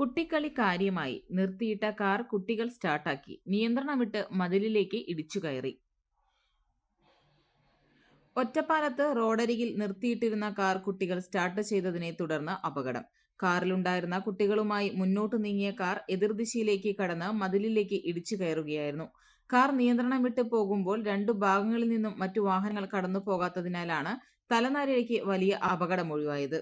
കുട്ടിക്കളി കാര്യമായി നിർത്തിയിട്ട കാർ കുട്ടികൾ സ്റ്റാർട്ടാക്കി. നിയന്ത്രണം വിട്ട് മതിലിലേക്ക് ഇടിച്ചു കയറി. ഒറ്റപ്പാലത്ത് റോഡരികിൽ നിർത്തിയിട്ടിരുന്ന കാർ കുട്ടികൾ സ്റ്റാർട്ട് ചെയ്തതിനെ തുടർന്ന് അപകടം. കാറിലുണ്ടായിരുന്ന കുട്ടികളുമായി മുന്നോട്ട് നീങ്ങിയ കാർ എതിർദിശയിലേക്ക് കടന്ന് മതിലിലേക്ക് ഇടിച്ചു കയറുകയായിരുന്നു. കാർ നിയന്ത്രണം വിട്ട് പോകുമ്പോൾ രണ്ടു ഭാഗങ്ങളിൽ നിന്നും മറ്റു വാഹനങ്ങൾ കടന്നു പോകാത്തതിനാലാണ് തലനാരിഴയ്ക്ക് വലിയ അപകടം ഒഴിവായത്.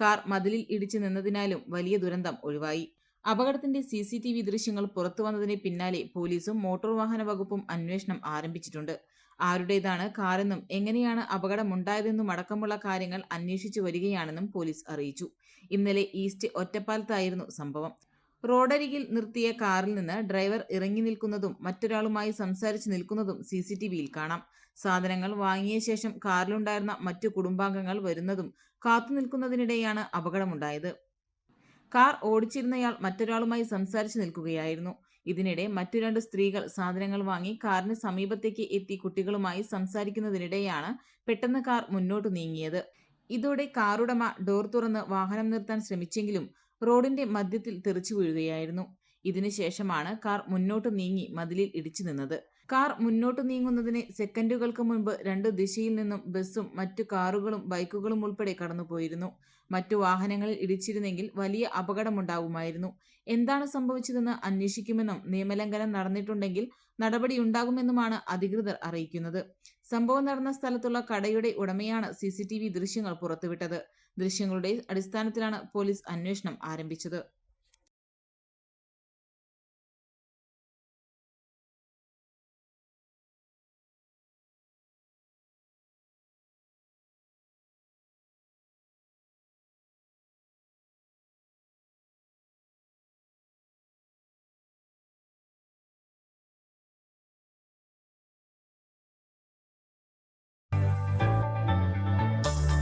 കാർ മതിലിൽ ഇടിച്ചു നിന്നതിനാലും വലിയ ദുരന്തം ഒഴിവായി. അപകടത്തിന്റെ സി സി ടി വി ദൃശ്യങ്ങൾ പുറത്തു വന്നതിന് പിന്നാലെ പോലീസും മോട്ടോർ വാഹന വകുപ്പും അന്വേഷണം ആരംഭിച്ചിട്ടുണ്ട്. ആരുടേതാണ് കാറെന്നും എങ്ങനെയാണ് അപകടമുണ്ടായതെന്നും അടക്കമുള്ള കാര്യങ്ങൾ അന്വേഷിച്ചു വരികയാണെന്നും പോലീസ് അറിയിച്ചു. ഇന്നലെ ഈസ്റ്റ് ഒറ്റപ്പാലത്തായിരുന്നു സംഭവം. റോഡരികിൽ നിർത്തിയ കാറിൽ നിന്ന് ഡ്രൈവർ ഇറങ്ങി നിൽക്കുന്നതും മറ്റൊരാളുമായി സംസാരിച്ച് നിൽക്കുന്നതും സി സി ടി വിയിൽ കാണാം. സാധനങ്ങൾ വാങ്ങിയ ശേഷം കാറിലുണ്ടായിരുന്ന മറ്റു കുടുംബാംഗങ്ങൾ വരുന്നതും കാത്തു നിൽക്കുന്നതിനിടെയാണ് അപകടമുണ്ടായത്. കാർ ഓടിച്ചിരുന്നയാൾ മറ്റൊരാളുമായി സംസാരിച്ചു നിൽക്കുകയായിരുന്നു. ഇതിനിടെ മറ്റു രണ്ട് സ്ത്രീകൾ സാധനങ്ങൾ വാങ്ങി കാറിന് സമീപത്തേക്ക് എത്തി കുട്ടികളുമായി സംസാരിക്കുന്നതിനിടെയാണ് പെട്ടെന്ന് കാർ മുന്നോട്ട് നീങ്ങിയത്. ഇതോടെ കാറുടമ ഡോർ തുറന്ന് വാഹനം നിർത്താൻ ശ്രമിച്ചെങ്കിലും റോഡിന്റെ മധ്യത്തിൽ തെറിച്ചു വീഴുകയായിരുന്നു. ഇതിനുശേഷമാണ് കാർ മുന്നോട്ട് നീങ്ങി മതിലിൽ ഇടിച്ചു നിന്നത്. കാർ മുന്നോട്ട് നീങ്ങുന്നതിന് സെക്കൻഡുകൾക്ക് മുൻപ് രണ്ട് ദിശയിൽ നിന്നും ബസ്സും മറ്റു കാറുകളും ബൈക്കുകളും ഉൾപ്പെടെ കടന്നുപോയിരുന്നു. മറ്റു വാഹനങ്ങളിൽ ഇടിച്ചിരുന്നെങ്കിൽ വലിയ അപകടമുണ്ടാകുമായിരുന്നു. എന്താണ് സംഭവിച്ചതെന്ന് അന്വേഷിക്കുമെന്നും നിയമലംഘനം നടന്നിട്ടുണ്ടെങ്കിൽ നടപടിയുണ്ടാകുമെന്നുമാണ് അധികൃതർ അറിയിക്കുന്നത്. സംഭവം നടന്ന സ്ഥലത്തുള്ള കടയുടെ ഉടമയാണ് സി ദൃശ്യങ്ങൾ പുറത്തുവിട്ടത്. ദൃശ്യങ്ങളുടെ അടിസ്ഥാനത്തിലാണ് പോലീസ് അന്വേഷണം ആരംഭിച്ചത്